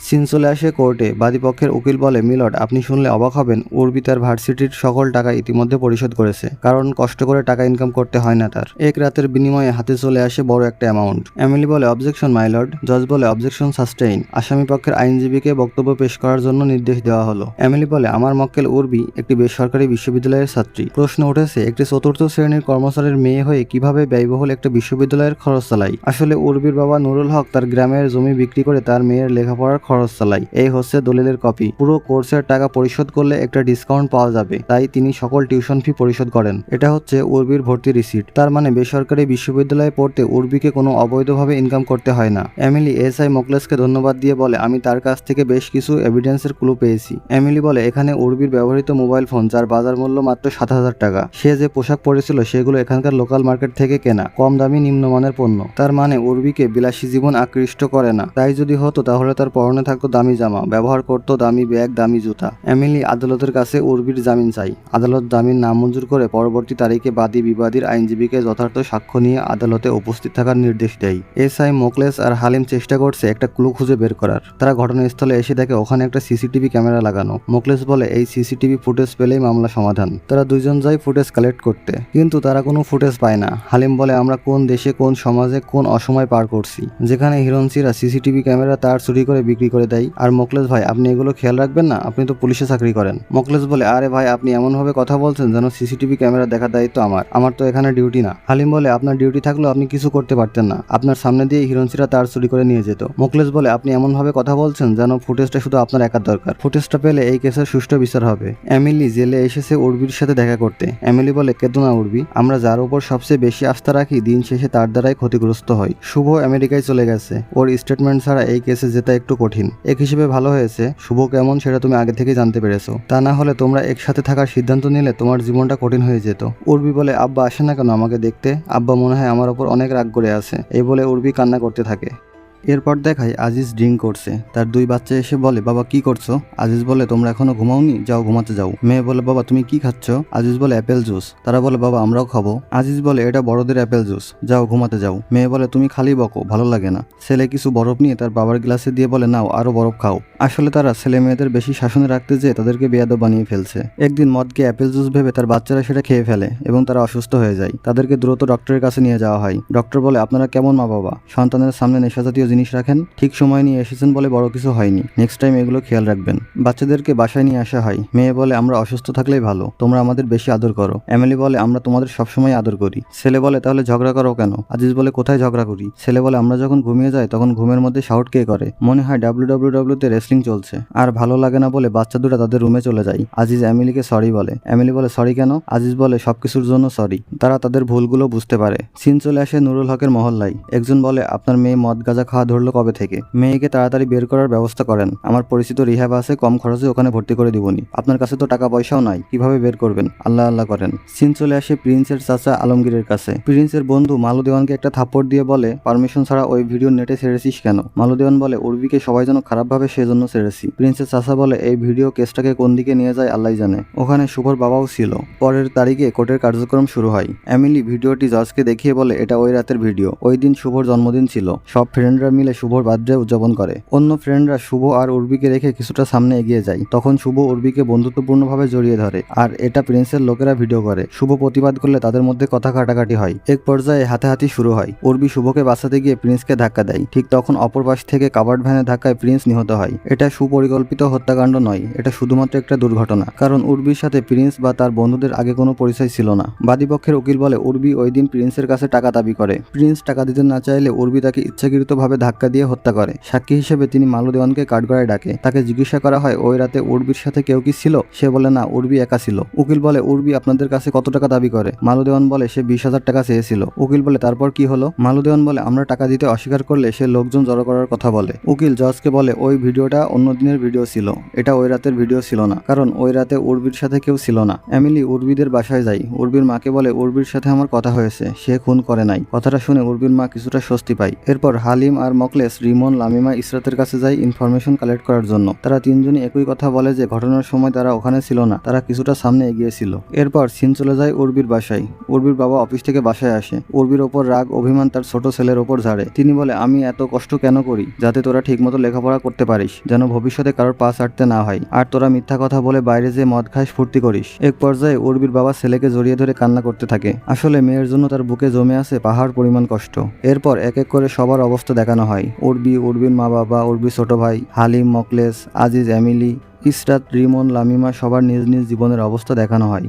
সিন চলে আসে কোর্টে। বাদীপক্ষের উকিল বলে, মিলট, আপনি শুনলে অবাক হবেন। উর্বি তার ভার্সিটির সকল টাকা ইতিমধ্যে পরিশোধ করেছে। কারণ কষ্ট করে টাকা ইনকাম করতে হয় না তার। এক রাতের বিনিময়ে হাতে চলে আসে বড় একটা অ্যামাউন্ট এমিলি বলে অবজেকশন মাইলর্ড জজ বলে অবজেকশন সাস্টেইন আসামি পক্ষের আইনজীবীকে বক্তব্য পেশ করার জন্য নির্দেশ দেওয়া হলো। এমিলি বলে, আমার মক্কেল উর্বি একটি বেসরকারি বিশ্ববিদ্যালয়ের ছাত্রী। প্রশ্ন উঠেছে, একটি চতুর্থ শ্রেণির কর্মচারীর মেয়ে হয়ে কীভাবে ব্যয়বহুল একটা বিশ্ববিদ্যালয়ের খরচ চালাই? আসলে উর্বির বাবা নুরুল হক তার গ্রামের জমি বিক্রি করে তার মেয়ের লেখাপড়ার খরচ চালাই। এই হচ্ছে দলিলের কপি। পুরো কোর্সের টাকা পরিশোধ করলে একটা ডিসকাউন্ট পাওয়া যাবে। তাই তিনি সকল টিউশন ফি পরিশোধ করেন। এটা হচ্ছে উর্বির ভর্তি রিসিট তার মানে বেসরকারি বিশ্ববিদ্যালয়ে পড়তে উর্বিকে কোনো অবৈধভাবে ইনকাম করতে হয় না। এমিলি এস আই মোকলেসকে ধন্যবাদ দিয়ে বলে, আমি তার কাছ থেকে বেশ কিছু এভিডেন্সের ক্লু পেয়েছি। এমিলি বলে, এখানে উর্বির ব্যবহৃত মোবাইল ফোন যার বাজার মূল্য মাত্র সাত হাজার টাকা। সে যে পোশাক পরেছিল, সেগুলো এখানকার লোকাল মার্কেট থেকে কেনা। কম দামি নিম্নমানের পণ্য। তার মানে উর্বিকে বিলাসী জীবন আকৃষ্ট করে না। তাই যদি হতো, তাহলে তার পরনে থাকতো দামি জামা, ব্যবহার করতো দামি ব্যাগ, দামি জুতা। এমিলি আদালতের কাছে উর্বির জামিন চাই। আদালত জামিন নামঞ্জুর করে পরবর্তী তারিখে বাদী বিবাদীর আইনজীবীকে যথার্থ সাক্ষ্য নিয়ে আদালতে উপস্থিত থাকার নির্দেশ দেয়। এস আই মোকলেস আর হালিম চেষ্টা করছে একটা ক্লু খুঁজে বের করার। তারা ঘটনাস্থলে এসে দেখে ওখানে একটা সিসিটিভি ক্যামেরা লাগানো। মোকলেস বলে, এই সিসিটিভি ফুটেজ পেলেই মামলা সমাধান। তারা দুইজন যায় ফুটেজ কালেক্ট করতে। কিন্তু তারা কোনো ফুটেজ পায় না। হালিম বলে, আমরা কোন দেশে, কোন সমাজে, কোন অসময় পার করছি? যেখানে হিরণসিরা সিসিটিভি ক্যামেরা তার চুরি করে বিক্রি করে দেয়। আর মোকলেস ভাই, আপনি এগুলো খেয়াল রাখবেন না, আপনি তো পুলিশে চাকরি করেন। মোকলেস বলে, আরে ভাই, আপনি এমনভাবে কথা বলছেন যেন সিসিটিভি ক্যামেরা দেখার দায়িত্ব আমার। আমার তো এখানে ডিউটি না। হালিম বলে, আপনার ডিউটি থাকলেও আপনি কিছু করতে পারতেন না। আপনার সামনে দিয়ে হিরণসিরা তার চুরি করে নিয়ে যেত। মোকলেস বলে, আপনি এমনভাবে কথা বলছেন যেন ফুটেজটা শুধু আপনার একার দরকার। ফুটেজটা পেলে এই কেসের সুষ্ঠু বিচার হবে। এমিলি জেলে এসেছে উর্বির সাথে দেখা করতে। এমিলি বলে কেদো না উর্বি, আমরা যার উপর সবচেয়ে বেশি আস্থা রাখি, দিন শেষে তার দ্বারাই ক্ষতিগ্রস্ত হয় শুভ আমেরিকায় চলে গেছে। ওর স্টেটমেন্ট ছাড়া এই কেসে জেতা একটু কঠিন এক হিসেবে ভালো হয়েছে। শুভ কেমন সেটা তুমি আগে থেকে জানতে পেরেছ। তা না হলে তোমরা একসাথে থাকার সিদ্ধান্ত নিলে তোমার জীবনটা কঠিন হয়ে যেত। উর্বি বলে, আব্বা, আসে না কেন আমাকে দেখতে? আব্বা মনে হয় আমার ওপর অনেক রাগ করে আছে। এই বলে উর্বি কান্না করতে থাকে। এরপর দেখায় আজিজ ড্রিঙ্ক করছে। তার দুই বাচ্চা এসে বলে, বাবা, কি করছ? আজিজ বলে, তোমরা এখনও ঘুমাওনি? যাও, ঘুমাতে যাও। মেয়ে বলে, বাবা, তুমি কি খাচ্ছ? আজিজ বলে, অ্যাপেল জুস। তারা বলে, বাবা, আমরাও খাব। আজিজ বলে, এটা বড়দের অ্যাপেল জুস। যাও, ঘুমাতে যাও। মেয়ে বলে, তুমি খালি বকো, ভালো লাগে না। ছেলে কিছু বরফ নিয়ে তার বাবার গ্লাসে দিয়ে বলে, নাও, আরও বরফ খাও। আসলে তারা ছেলে মেয়েদের বেশি শাসনে রাখতে যেয়ে তাদেরকে বেয়াদব বানিয়ে ফেলছে। একদিন মদকে অ্যাপেল জুস ভেবে তার বাচ্চারা সেটা খেয়ে ফেলে এবং তারা অসুস্থ হয়ে যায়। তাদেরকে দ্রুত ডক্টরের কাছে নিয়ে যাওয়া হয়। ডক্টর বলে, আপনারা কেমন মা বাবা সন্তানের সামনে নেশাজাতীয় জিনিস রাখেন, ঠিক সময় নিয়ে এসেছেন বলে বড় কিছু হয়নি। নেক্সট টাইম এগুলো খেয়াল রাখবেন। বাচ্চাদেরকে বাসায় নিয়ে আসা হয়। মেয়ে বলে, আমরা অসুস্থ থাকলেই ভালো। তোমরা আমাদের বেশি আদর করো। এমিলি বলে, আমরা তোমাদের সবসময় আদর করি। ছেলে বলে, তাহলে ঝগড়া করো কেন? আজিজ বলে, কোথায় ঝগড়া করি? ছেলে বলে, আমরা যখন ঘুমিয়ে যাই, তখন ঘুমের মধ্যে শাউট কে করে? মনে হয় ডাব্লিউ ডাব্লিউ ডাব্লিউতে রেসলিং চলছে। আর ভালো লাগে না বলে বাচ্চা দুটা তাদের রুমে চলে যায়। আজিজ এমিলিকে সরি বলে। এমিলি বলে সরি কেন? আজিজ বলে, সবকিছুর জন্য সরি তারা তাদের ভুলগুলো বুঝতে পারে। সিন চলে আসে নুরুল হকের মহল্লায়। একজন বলে, আপনার মেয়ে মদ গাঁজা খাওয়া ধরলো কবে থেকে? মেয়েকে তাড়াতাড়ি বের করার ব্যবস্থা করেন। আমার পরিচিত রিহাব আছে, কম খরচে ওখানে ভর্তি করে দিবনি। আপনার কাছে তো টাকা পয়সাও নাই, কীভাবে বের করবেন? আল্লাহ আল্লাহ করেন। সিন চলে আসে প্রিন্সের চাচা আলমগীরের কাছে। প্রিন্সের বন্ধু মালু দেওয়ানকে একটা থাপ্পড় দিয়ে বলে, পারমিশন ছাড়া ওই ভিডিও নেটে ছেড়েছিস কেন? মালু দেওয়ান বলে, উর্বিকে সবাই যেন খারাপভাবে সেজন্য ছেড়েছি। প্রিন্সের চাচা বলে, এই ভিডিও কেসটাকে কোন দিকে নিয়ে যায় আল্লাহ জানে। ওখানে শুভর বাবাও ছিল। পরের তারিখে কোর্টের কার্যক্রম শুরু হয়। এমিলি ভিডিওটি জজকে দেখিয়ে বলে, এটা ওই রাতের ভিডিও। ওই দিন শুভর জন্মদিন ছিল। সব ফ্রেন্ডরা মিলে শুভর বার্থডে উদযাপন করে। অন্য ফ্রেন্ডরা শুভ আর উর্বিকে রেখে কিছুটা সামনে এগিয়ে যায়। তখন শুভ উর্বিকে বন্ধুত্বপূর্ণভাবে জড়িয়ে ধরে আর এটা প্রিন্সের লোকেরা ভিডিও করে। শুভ প্রতিবাদ করলে তাদের মধ্যে কথা কাটাকাটি হয়। এক পর্যায়ে হাতাহাতি শুরু হয়। উর্বি শুভকে বাঁচাতে গিয়ে প্রিন্সকে ধাক্কা দেয়। ঠিক তখন অপর পাশ থেকে কাবার্ড ভ্যানের ধাক্কায় প্রিন্স নিহত হয়। এটা সুপরিকল্পিত হত্যাকাণ্ড নয়। এটা শুধুমাত্র একটা দুর্ঘটনা। কারণ উর্বির সাথে প্রিন্স বা তার বন্ধুদের আগে কোনো পরিচয় ছিল না। বাদীপক্ষের উকিল বলে, উর্বি ওই দিন প্রিন্সের কাছে টাকা দাবি করে। প্রিন্স টাকা দিতে না চাইলে উর্বি তাকে ইচ্ছাকৃতভাবে ধাক্কা দিয়ে হত্যা করে। সাক্ষী হিসেবে তিনি মালু দেওয়ানকে কাঠগড়ায় ডাকে। তাকে জিজ্ঞাসা করা হয়, ওই রাতে উর্বির সাথে কেউ কি ছিল? সে বলে, না, উর্বি একা ছিল। উকিল বলে, উর্বি আপনাদের কাছে কত টাকা দাবি করে? মালু দেওয়ান বলে, সে বিশ হাজার টাকা চেয়েছিল। উকিল বলে, তারপর কি হলো? মালু দেওয়ান বলে, আমরা টাকা দিতে অস্বীকার করলে সে লোকজন জড়ো করার কথা বলে। উকিল জজকে বলে, ওই ভিডিওটা অন্য দিনের ভিডিও ছিল। এটা ওই রাতের ভিডিও ছিল না, কারণ ওই রাতে উর্বির সাথে কেউ ছিল না। এমিলি, উর্বিদের বাসায় যায় উর্বির মাকে বলে, উর্বির সাথে আমার কথা হয়েছে। সে খুন করে নাই। কথাটা শুনে উর্বির মা কিছুটা স্বস্তি পায়। এরপর হালিম আর মকলেস, রিমন, লামিমা, ইসরাতের কাছে যায় ইনফরমেশন কালেক্ট করার জন্য। তারা তিনজনই একই কথা বলে যে ঘটনার সময় তারা ওখানে ছিল না, তারা কিছুটা সামনে এগিয়েছিল এরপর সিন চলে যায় উর্বির বাসায়। উর্বির বাবা অফিস থেকে বাসায় আসে। উর্বির ওপর রাগ, অভিমান তার ছোট ছেলের ওপর ঝাড়ে। তিনি বলে, আমি এত কষ্ট কেন করি? যাতে তোরা ঠিকমতো লেখাপড়া করতে পারিস, যেন ভবিষ্যতে কারোর পা ছাড়তে না হয়। আর তোরা মিথ্যা কথা বলে বাইরে যে মদ খাস, ফুর্তি করিস। এক পর্যায়ে উর্বির বাবা ছেলেকে জড়িয়ে ধরে কান্না করতে থাকে। আসলে মেয়ের জন্য তার বুকে জমে আছে পাহাড় পরিমাণ কষ্ট। এরপর এক এক করে সবার অবস্থা দেখানো হয়। অর্বি উর্বির মা বাবা অর্বি ছোট ভাই, হালিম, মকলেস, আজিজ অ্যামিলি ইসরাত, রিমন, লামিমা সবার নিজ নিজ জীবনের অবস্থা দেখানো হয়।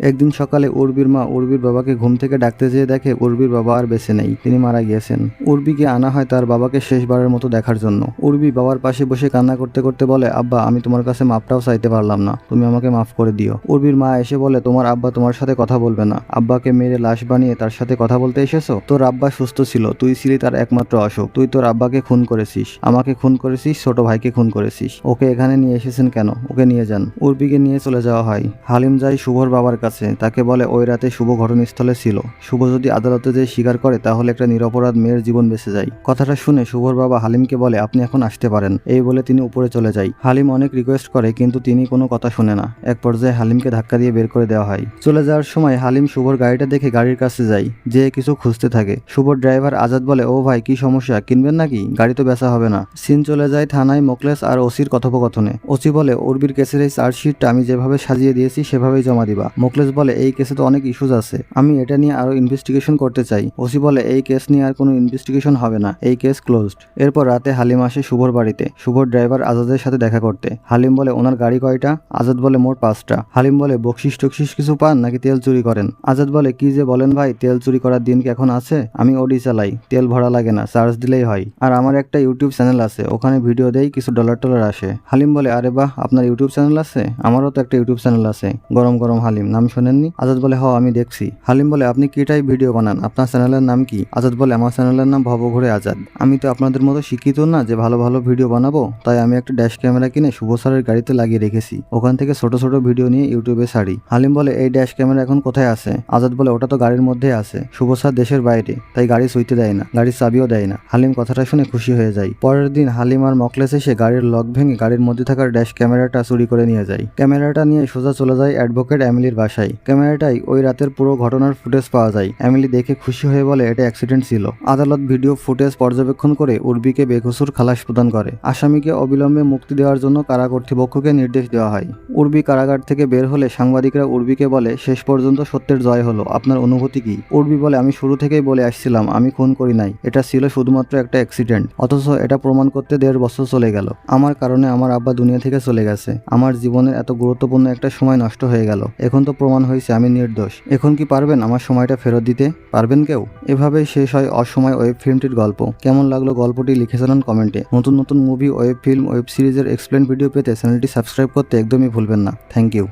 একদিন সকালে উর্বির মা উর্বির বাবাকে ঘুম থেকে ডাকতে যেয়ে দেখে উর্বির বাবা আর বেঁচে নেই, তিনি মারা গিয়েছেন। উর্বিকে আনা হয় তার বাবাকে শেষবারের মতো দেখার জন্য। উর্বি বাবার পাশে বসে কান্না করতে করতে বলে, আব্বা, আমি তোমার কাছে মাপটাও চাইতে পারলাম না, তুমি আমাকে মাফ করে দিও। উর্বির মা এসে বলে, তোমার আব্বা তোমার সাথে কথা বলবে না। আব্বাকে মেরে লাশ বানিয়ে তার সাথে কথা বলতে এসেছ? তোর আব্বা সুস্থ ছিল, তুই ছিলি তার একমাত্র অসুখ। তুই তোর আব্বাকে খুন করেছিস, আমাকে খুন করেছিস, ছোট ভাইকে খুন করেছিস। ওকে এখানে নিয়ে এসেছেন কেন? ওকে নিয়ে যান। উর্বিকে নিয়ে চলে যাওয়া হয়। হালিম যায় শুভর বাবার কাছে। তাকে বলে, ওই রাতে শুভ ঘটনাস্থলে ছিল। শুভ যদি আদালতে যেয়ে স্বীকার করে, তাহলে একটা নিরপরাধ মেয়ের জীবন বেঁচে যায়। কথাটা শুনে শুভর বাবা হালিমকে বলে, আপনি এখন আসতে পারেন। এই বলে তিনি উপরে চলে যায়। হালিম অনেক রিকোয়েস্ট করে, কিন্তু তিনি কোনো কথা শুনে না। এক পর্যায়ে হালিমকে ধাক্কা দিয়ে বের করে দেওয়া হয়। চলে যাওয়ার সময় হালিম শুভর গাড়িটা দেখে গাড়ির কাছে যায়, যে কিছু খুঁজতে থাকে। শুভর ড্রাইভার আজাদ বলে, ও ভাই, কি সমস্যা? কিনবেন নাকি? গাড়ি তো বেচা হবে না। সিন চলে যায় থানায় মোকলেস আর ওসির কথোপকথনে। ওসি বলে উর্বির কেসের এই চার্জশিটটা আমি যেভাবে সাজিয়ে দিয়েছি, সেভাবেই জমা দিবা। মোকলেস বলে, এই কেসে তো অনেক ইস্যুজ আছে। আমি এটা নিয়ে আরও ইনভেস্টিগেশন করতে চাই। ওসি বলে, এই কেস নিয়ে আর কোনো ইনভেস্টিগেশন হবে না। এই কেস ক্লোজড এরপর রাতে হালিম আসে শুভর বাড়িতে। শুভর ড্রাইভার আজাদের সাথে দেখা করতে। হালিম বলে, ওনার গাড়ি কয়টা? আজাদ বলে, মোট পাঁচটা। হালিম বলে, বকশিস টকশিস কিছু পান নাকি তেল চুরি করেন? আজাদ বলে, কি যে বলেন ভাই, তেল চুরি করার দিন কি এখন আছে? আমি ওডি চালাই, তেল ভরা লাগে না চার্জ দিলেই হয়। আর আমার একটা ইউটিউব চ্যানেল আছে, ওখানে ভিডিও দেই, কিছু ডলার টলার আসে। হালিম বলে, আরে বাহ, আপনার ইউটিউব চ্যানেল আছে? আমারও তো একটা ইউটিউব চ্যানেল আছে, গরম গরম হালিম, নাম শোনেননি? আজাদ বলে হ আমি দেখছি। হালিম বলে, আপনি কি টাইপ ভিডিও বানান? আপনার চ্যানেলের নাম কি? আজাদ বলে, আমার চ্যানেলের নাম ভব ভবঘুরে আজাদ। আমি তো আপনাদের মতো শিক্ষিত না যে ভালো ভালো ভিডিও বানাবো, তাই আমি একটা ড্যাশ ক্যামেরা কিনে শুভ স্যারের গাড়িতে লাগিয়ে রেখেছি। ওখান থেকে ছোট ছোট ভিডিও নিয়ে ইউটিউবে ছাড়ি হালিম বলে, এই ড্যাশ ক্যামেরা এখন কোথায় আছে? আজাদ বলে, ওটা তো গাড়ির মধ্যে আছে। শুভ স্যার দেশের বাইরে, তাই গাড়ি সুইতে দেয় না, গাড়ির চাবিও দেয় না। হালিম কথাটা শুনে খুশি হয়ে যায়। পরের দিন হালিম আর মকলেস এসে গাড়ির লক ভেঙে গাড়ির মধ্যে থাকার ড্যাশ ক্যামেরাটা চুরি করে নিয়ে যায়। ক্যামেরাটা নিয়ে সোজা চলে যায় অ্যাডভোকেট অ্যামিলির বাসায়। ক্যামেরাটাই ওই রাতের পুরো ঘটনার ফুটেজ পাওয়া যায়। এমিলি দেখে খুশি হয়ে বলে, এটা অ্যাক্সিডেন্ট ছিল। আদালত ভিডিও ফুটেজ পর্যবেক্ষণ করে উর্বিকে বেকসুর খালাস প্রদান করে। আসামিকে অবিলম্বে মুক্তি দেওয়ার জন্য কারা কর্তৃপক্ষকে নির্দেশ দেওয়া হয়। উর্বি কারাগার থেকে বের হলে সাংবাদিকরা উর্বিকে বলে, শেষ পর্যন্ত সত্যের জয় হলো। আপনার অনুভূতি কি? উর্বি বলে, আমি শুরু থেকেই বলে আসছিলাম, আমি খুন করি নাই। এটা ছিল শুধুমাত্র একটা অ্যাক্সিডেন্ট অথচ এটা প্রমাণ করতে দেড় বছর চলে গেল। আমার কারণে আমার আব্বা দুনিয়া থেকে চলে গেছে। আমার জীবনের এত গুরুত্বপূর্ণ একটা সময় নষ্ট হয়ে গেল। এখন তো প্রমাণ হয়েছে, আমি নির্দোষ। এখন কি পারবেন আমার সময়টা ফেরত দিতে? পারবেন কেউ? এভাবে শেষ হয় অসময় ওয়েব ফিল্মটির গল্প। কেমন লাগল গল্পটি লিখে কমেন্টে। নতুন নতুন মুভি ওয়েব ফিল্ম ওয়েব সিরিজের এক্সপ্লেন ভিডিও পেতে চ্যানেলটি সাবস্ক্রাইব করতে একদমই ভুলবেন না। Thank you